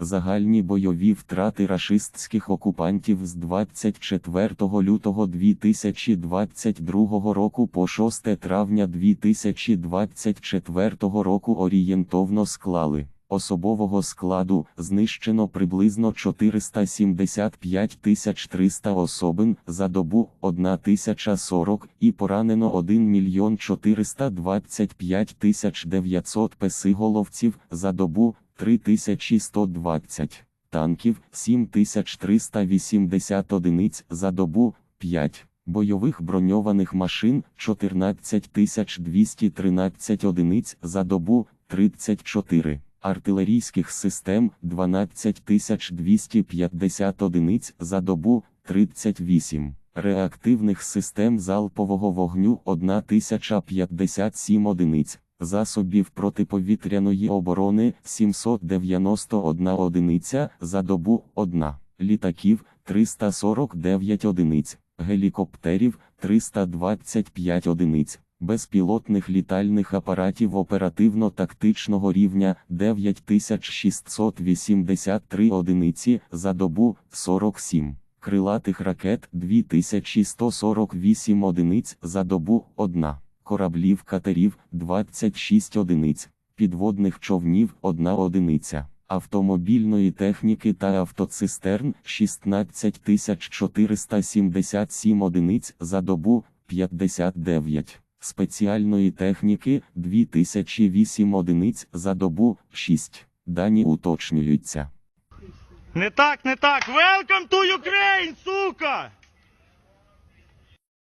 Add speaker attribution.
Speaker 1: Загальні бойові втрати рашистських окупантів з 24 лютого 2022 року по 6 травня 2024 року орієнтовно склали. Особового складу знищено приблизно 475 300 особин за добу 1040 і поранено 1 мільйон 425 900 песиголовців за добу 3120 танків 7380 одиниць за добу 5 бойових броньованих машин 14213 одиниць за добу 34 артилерійських систем 12250 одиниць за добу 38 реактивних систем залпового вогню 1057 одиниць засобів протиповітряної оборони 791 одиниця за добу 1, літаків 349 одиниць, гелікоптерів 325 одиниць, безпілотних літальних апаратів оперативно-тактичного рівня 9683 одиниці за добу 47. Крилатих ракет 2148 одиниць за добу 1 кораблів катерів 26 одиниць, підводних човнів 1 одиниця, автомобільної техніки та автоцистерн 16 477 одиниць за добу 59, спеціальної техніки 2008 одиниць за добу 6. Дані уточнюються.
Speaker 2: Не так, не так. Welcome to Ukraine!